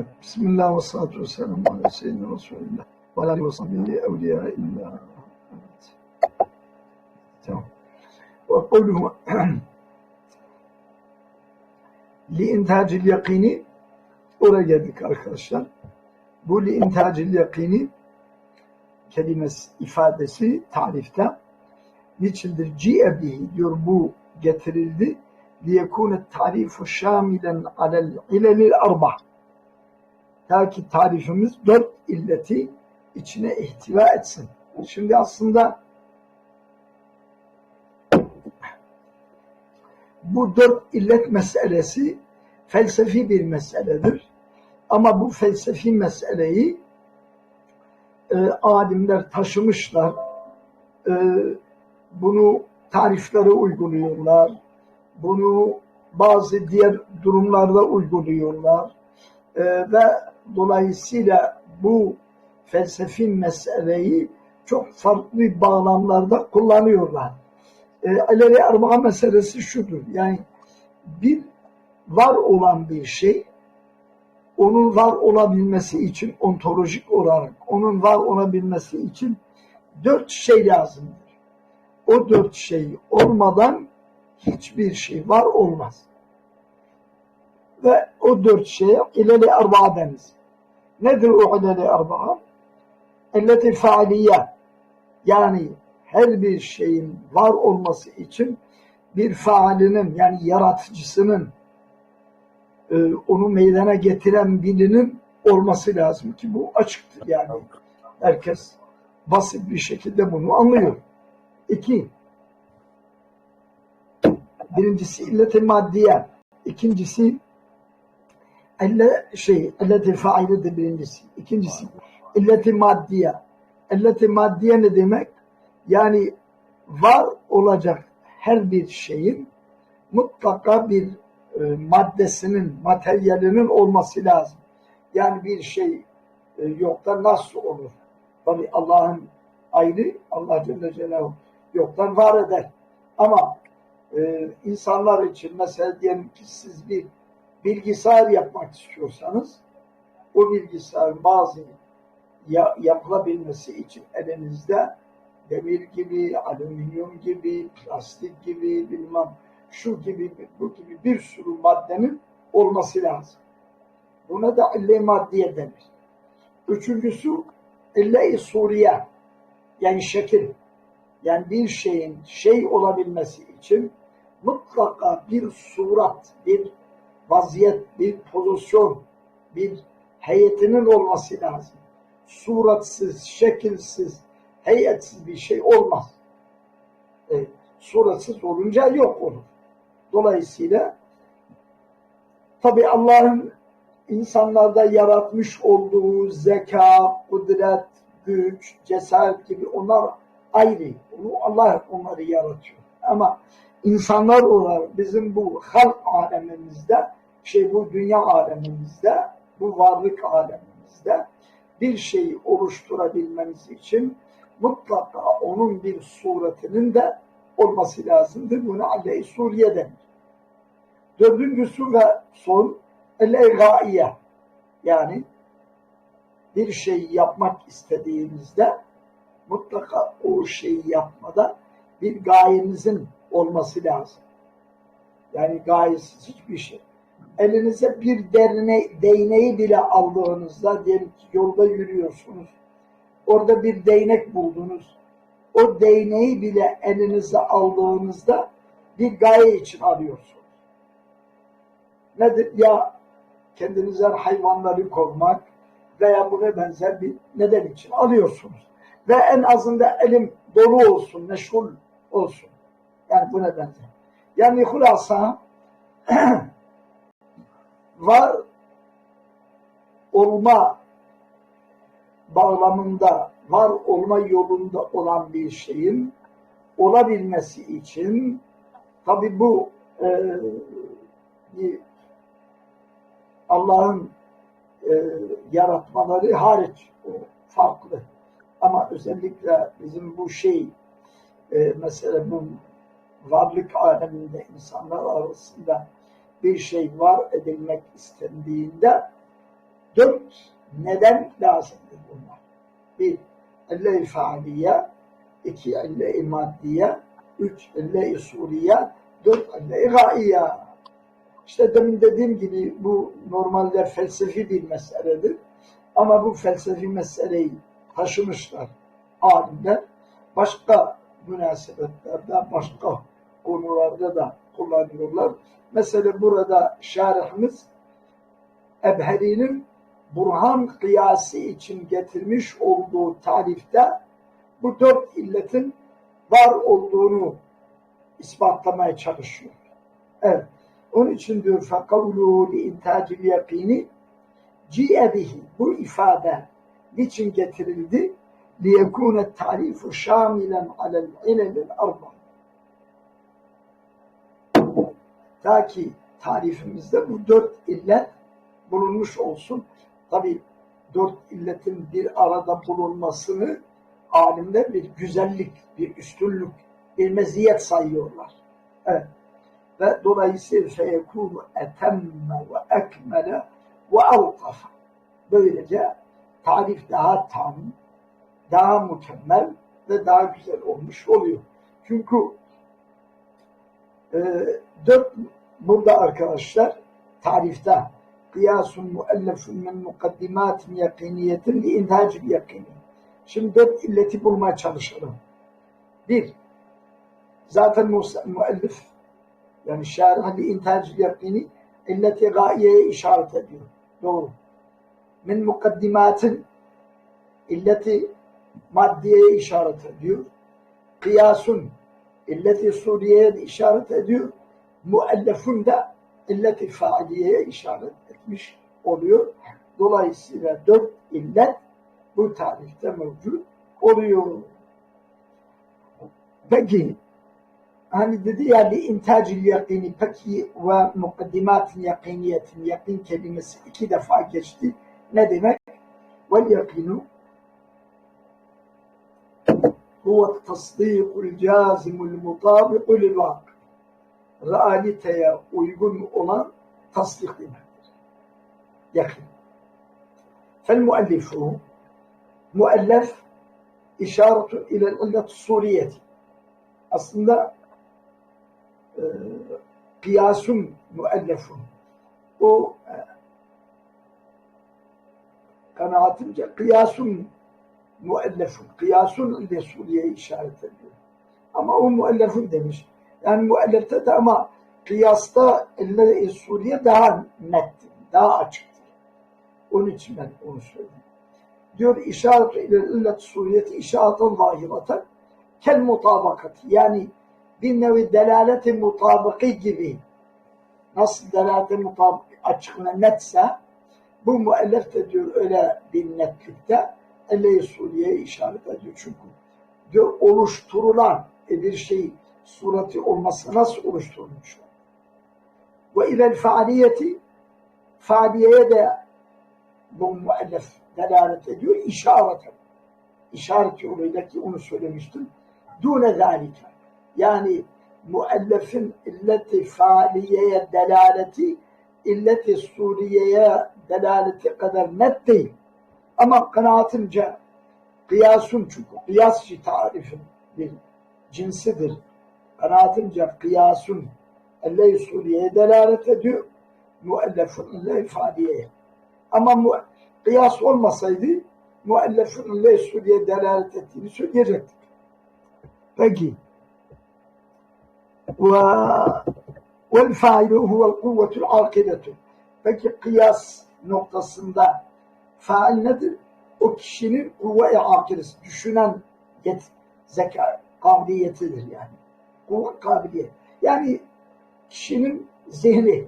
Evet. Bismillah ve salatu ve selamu ala seyyidina Resulillah. Ve alâ ve sahbihi evliya illa. Evet. Tamam. Ve kavluhu liintacil yakini oraya geldik arkadaşlar. Bu liintacil yakini kelimesi ifadesi tarifte niçindir? Ci'e bihi diyor bu getirildi. Liyekûne tarifu şamilen alel ilelil arba. Ta ki tarifimiz dört illeti içine ihtiva etsin. Şimdi aslında bu dört illet meselesi felsefi bir meseledir. Ama bu felsefi meseleyi e, alimler taşımışlar. E, bunu tariflere uyguluyorlar. Bunu bazı diğer durumlarda uyguluyorlar. E, ve dolayısıyla bu felsefi meseleyi çok farklı bağlamlarda kullanıyorlar. E, ileri arba'a meselesi şudur. Yani bir var olan bir şey onun var olabilmesi için ontolojik olarak onun var olabilmesi için dört şey lazımdır. O dört şey olmadan hiçbir şey var olmaz. Ve o dört şeye ileli arba'a deniz. Nedir o ileli arba'a? Elleti faaliye. Yani her bir şeyin var olması için bir faalinin yani yaratıcısının e, onu meydana getiren birinin olması lazım ki bu açıktır yani. Herkes basit bir şekilde bunu anlıyor. İki, birincisi illeti maddiye, ikincisi elle şey, illeti failidir birincisi. İkincisi illeti maddiye. İlleti maddiye ne demek? Yani var olacak her bir şeyin mutlaka bir e, maddesinin, materyalinin olması lazım. Yani bir şey e, yoktan nasıl olur? Tabi Allah'ın ayrı, Allah Celle Celaluhu yoktan var eder. Ama e, insanlar için mesela diyelim ki siz bir bilgisayar yapmak istiyorsanız o bilgisayar bazı ya, yapılabilmesi için elinizde demir gibi, alüminyum gibi, plastik gibi, bilmem şu gibi, bu gibi bir sürü maddenin olması lazım. Buna da ille maddiye denir. Üçüncüsü ille-i suriye yani şekil. Yani bir şeyin şey olabilmesi için mutlaka bir surat, bir vaziyet, bir pozisyon, bir heyetinin olması lazım. Suratsız, şekilsiz, heyetsiz bir şey olmaz. E, suratsız olunca yok olur. Dolayısıyla tabi Allah'ın insanlarda yaratmış olduğu zeka, kudret, güç, cesaret gibi onlar ayrı. Allah onları yaratıyor. Ama insanlar olarak bizim bu halk alemimizde, şey bu dünya alemimizde, bu varlık alemimizde bir şeyi oluşturabilmemiz için mutlaka onun bir suretinin de olması lazımdır. Buna aleyh Suriye denir. Dördüncüsü ve son el-egaiye yani bir şey yapmak istediğimizde mutlaka o şeyi yapmada bir gayemizin olması lazım. Yani gayesiz hiçbir şey. Elinize bir derine, değneği bile aldığınızda diyelim ki yolda yürüyorsunuz. Orada bir değnek buldunuz. O değneği bile elinize aldığınızda bir gaye için arıyorsunuz. Nedir? Ya kendinizden hayvanları kovmak veya buna benzer bir neden için alıyorsunuz. Ve en azında elim dolu olsun, meşgul olsun. Yani buna benzer. Yani hulasa var olma bağlamında, var olma yolunda olan bir şeyin olabilmesi için tabi bu e, Allah'ın e, yaratmaları hariç o farklı. Ama özellikle bizim bu şey e, mesela bu varlık aleminde insanlar arasında bir şey var edilmek istendiğinde Dört neden lazımdır bunlar? Bir, elle-i faaliye, iki, elle-i maddiye, üç, elle-i suriye, dört, elle-i gaiye. İşte demin dediğim gibi bu normalde felsefi bir meseledir. Ama bu felsefi meseleyi taşımışlar alimler. Başka münasebetlerde, başka konularda da kullanıyorlar. Mesela burada şarihimiz Ebheri'nin Burhan kıyası için getirmiş olduğu tarifte bu dört illetin var olduğunu ispatlamaya çalışıyor. Evet. Onun için diyor fakavlu li intacil yakini ciyebihi bu ifade niçin getirildi? liyekune tarifu şamilen alel ilelil arba. Ta ki tarifimizde bu dört illet bulunmuş olsun. Tabi dört illetin bir arada bulunmasını alimler bir güzellik, bir üstünlük, bir meziyet sayıyorlar. Evet. Ve dolayısıyla feyekûnu etemme ve ekmele ve avkafa. Böylece tarif daha tam, daha mükemmel ve daha güzel olmuş oluyor. Çünkü e, dört burada arkadaşlar tarifte kıyasun muellefun min mukaddimatin yakiniyetin li intacil yakini. Şimdi dört illeti bulmaya çalışalım. Bir, zaten müellif yani şerh li intacil yakini illeti gayeye işaret ediyor. Doğru. Min mukaddimatin illeti maddiyeye işaret ediyor. Kıyasun illeti Suriye'ye işaret ediyor. Muellefun da illeti failiyeye işaret etmiş oluyor. Dolayısıyla dört illet bu tarihte mevcut oluyor. Peki hani dedi ya li intacil yakini peki ve mukaddimatin yakiniyetin yakin kelimesi iki defa geçti. Ne demek? Vel yakinu huve tasdikul cazimul mutabiqu lil vakı. Realiteye uygun olan tasdik demektir. Yakin. Fel muallifu muallef işaretu ile illet suriyeti. Aslında e, kıyasun muallefun. O e, kanaatimce kıyasun muallefun. Kıyasun ile Suriye'ye işaret ediyor. Ama o muallefun demiş. Yani muallefte de ama kıyasta elle Suriye daha nettir, daha açıktır. Onun için ben onu söyledim. Diyor işaret ile illet suriyeti işareten zahireten kel mutabakati yani bir nevi delaleti mutabıkı gibi nasıl delaleti mutabık açık ve netse bu müellef de diyor öyle bir netlikte elle Suriye'ye işaret ediyor çünkü diyor oluşturulan bir şey sureti olması nasıl oluşturulmuş? Ve ilel faaliyeti faaliyeye de bu müellef delalet ediyor işareten. İşaret yoluyla ki onu söylemiştim. Dune zalike. Yani müellefin illeti faaliyeye delaleti illeti suriyeye delaleti kadar net değil. Ama kanaatimce kıyasun çünkü kıyas tarifin bir cinsidir kanaatimce kıyasun elle-i Suriye'ye delalet ediyor. Muellefun ile ifadeye. Ama kıyas olmasaydı muellefun ile Suriye'ye delalet ettiğini söyleyecektik. Peki. Ve vel failu huvel kuvvetul akidetu. Peki kıyas noktasında fail nedir? O kişinin kuvve-i akidesi, düşünen yet, zeka, kabiliyetidir yani kuvvet kabiliyet. Yani kişinin zihni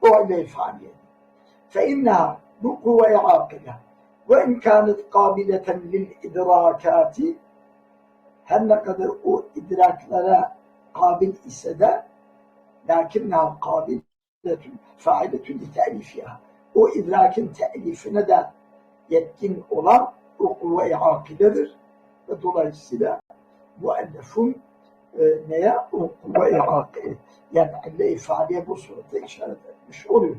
o ile ifade ediyor. فإنها bu kuvve-i akile ve imkanet kabileten lil idrakati her ne kadar o idraklere kabil ise de lakinna kabiletun failetun li te'lifiha o idrakin te'lifine de yetkin olan o kuvve-i akiledir ve dolayısıyla muellefun e, نيا وإراق يعني اللي فعالية بصورة إشارة مشؤول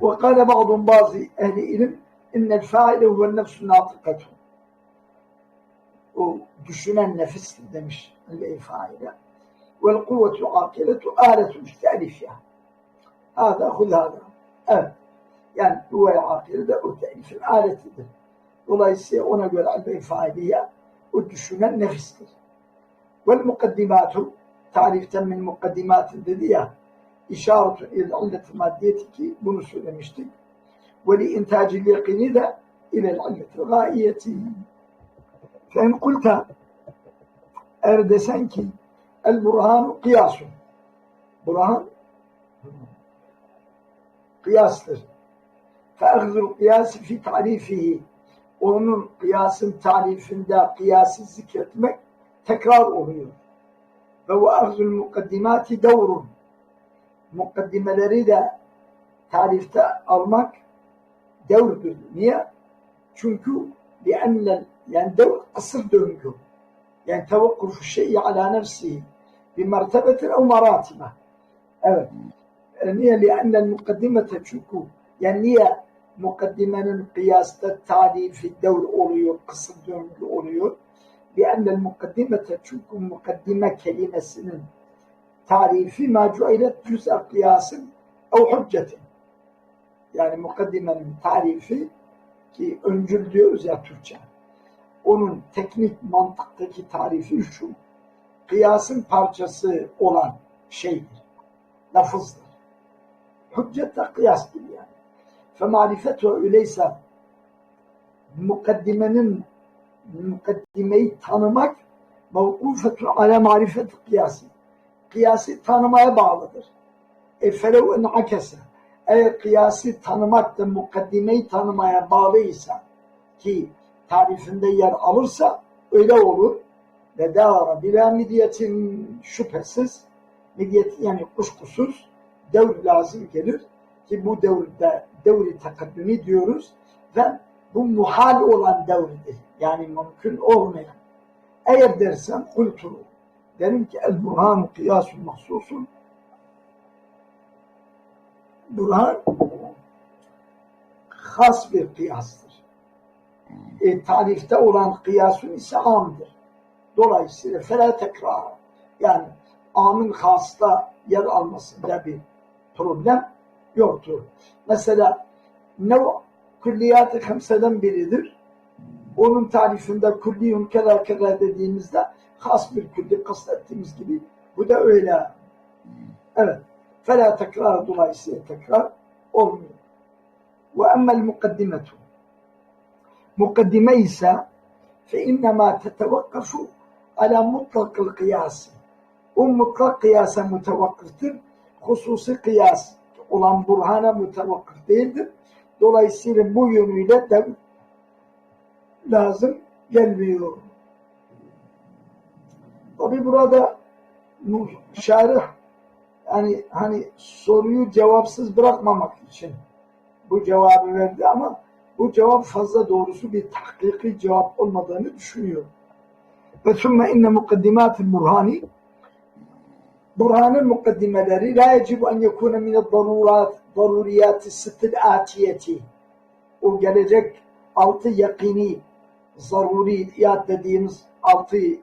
وقال بعض بعض أهل العلم إن الفاعل هو النفس ناطقته düşünen nefis demiş اللي فاعل. والقوة عاقلة آلة مستأنفة. هذا خذ هذا. أه. يعني هو العاقلة والتأنيف الآلة ده. Dolayısıyla ona göre el failiye o düşünen nefistir vel mukaddimatu tariften min mukaddimatın dedi ya işaretun il illeti maddiyeti ki bunu söylemiştik. Ve li intacil yakini de ile illeti gayiyeti. Fen kulta eğer desen ki el burhan kıyasun. Burhan kıyastır. Fe'agzul kıyası fi tarifihi Onun kıyasın tarifinde kıyası zikretmek tekrar oluyor. Ve ve agzul mukaddimati devrun mukaddimeleri de tarifte almak devrdür. Niye? Çünkü لأن yani devr kısır döngü. Yani tevakkufu şeyi ala nefsihi bir mertebetin o maratibe. Evet. Niye? لأن المقدمة çünkü yani niye mukaddimenin kıyasta tarifi devr oluyor, kısır döngü oluyor? لأن المقدمة çünkü mukaddime kelimesinin tarifi ma cuilet cüz'e kıyasın ev hüccetin. Yani mukaddimenin tarifi ki öncül diyoruz ya Türkçe. Onun teknik mantıktaki tarifi şu. Kıyasın parçası olan şeydir. Lafızdır. Hüccet de kıyas gibi yani. Femarifetu öyleyse mukaddimenin mukaddimeyi tanımak mevkufetu ala marifet kıyası kıyası tanımaya bağlıdır. E felev en akese eğer kıyası tanımak da mukaddimeyi tanımaya bağlıysa ki tarifinde yer alırsa öyle olur. Ve devara bila midyetin şüphesiz midyet yani kuşkusuz devr lazım gelir ki bu devirde devri takaddümi diyoruz ve bu muhal olan devridir. Yani mümkün olmayan. Eğer dersen kulturu derim ki el burhan kıyasun mahsusun burhan has bir kıyastır. E, tarifte olan kıyasun ise amdır. Dolayısıyla fela tekrar yani amın hasta yer almasında bir problem yoktur. Mesela ne külliyat-ı hamseden biridir. Onun tarifinde kulliyun keda keda dediğimizde has bir külli kastettiğimiz gibi bu da öyle. Evet. Fela tekrar dolayısıyla tekrar olmuyor. Ve emmel mukaddimetu mukaddime ise fe innema tetevakkafu ala mutlakıl kıyası. O mutlak kıyasa mutevakkıftır. Hususi kıyas olan burhana mutevakkıf değildir. Dolayısıyla bu yönüyle de lazım gelmiyor. Tabi burada şarih yani hani soruyu cevapsız bırakmamak için bu cevabı verdi ama bu cevap fazla doğrusu bir tahkiki cevap olmadığını düşünüyor. Ve sümme inne mukaddimatil burhani Burhan'ın mukaddimeleri la yecibu en yekune minel darurat daruriyati sittil atiyeti o gelecek altı yakini zaruriyat dediğimiz altı e,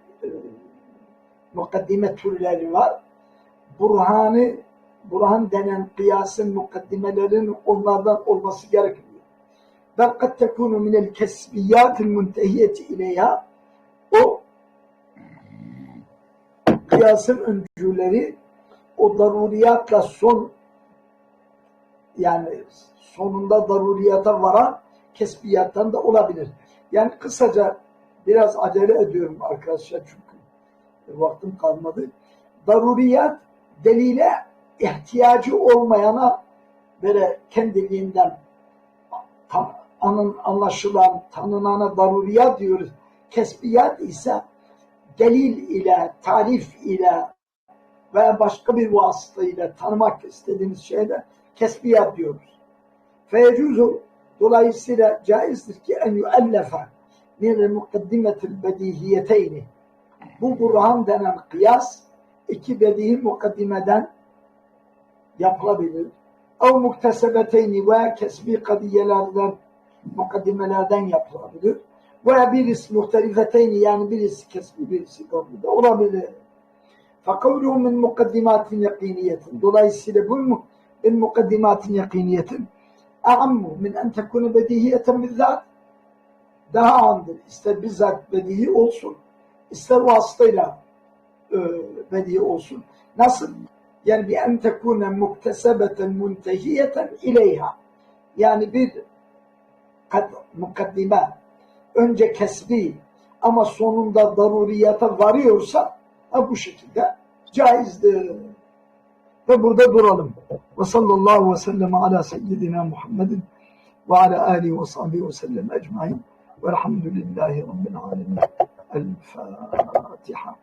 mukaddime türleri var. Burhanı, Burhan denen kıyasın mukaddimelerin onlardan olması gerekiyor. Bel kad tekunu minel kesbiyatil muntehiyeti ileyha kıyasın öncüleri o daruriyatla son yani sonunda daruriyata varan kesbiyattan da olabilir. Yani kısaca biraz acele ediyorum arkadaşlar çünkü vaktim kalmadı. Daruriyat delile ihtiyacı olmayana böyle kendiliğinden tam, anın, anlaşılan, tanınana daruriyat diyoruz. Kesbiyat ise delil ile, tarif ile veya başka bir vasıta ile tanımak istediğimiz şeyle kesbiyat diyoruz. Feyecuzu dolayısıyla caizdir ki en yüellefe min mukaddimetil bedihiyeteyni bu Burhan denen kıyas iki bedihi mukaddimeden yapılabilir. ev muktesebeteyni veya kesbi kadiyelerden mukaddimelerden yapılabilir Veya birisi muhtelifeteyni yani birisi kesbi birisi kavli de olabilir. فَقَوْلُهُ min mukaddimatin yakiniyetin. Dolayısıyla bu mu- min mukaddimatin yakiniyetin اَعَمُّ min en tekune bedihiyeten bizzat daha andır. İster bizzat bedihi olsun, ister vasıtayla e, bedihi olsun. Nasıl? Yani bir en tekune muktesebeten muntehiyeten ileyha. Yani bir kad, mukaddime önce kesbi ama sonunda daruriyata varıyorsa ha bu şekilde caizdir. Ve burada duralım. Ve sallallahu ve sellem ala seyyidina Muhammedin ve ala alihi ve sahbihi ve sellem ecmain. Velhamdülillahi Rabbil alemin. El Fatiha.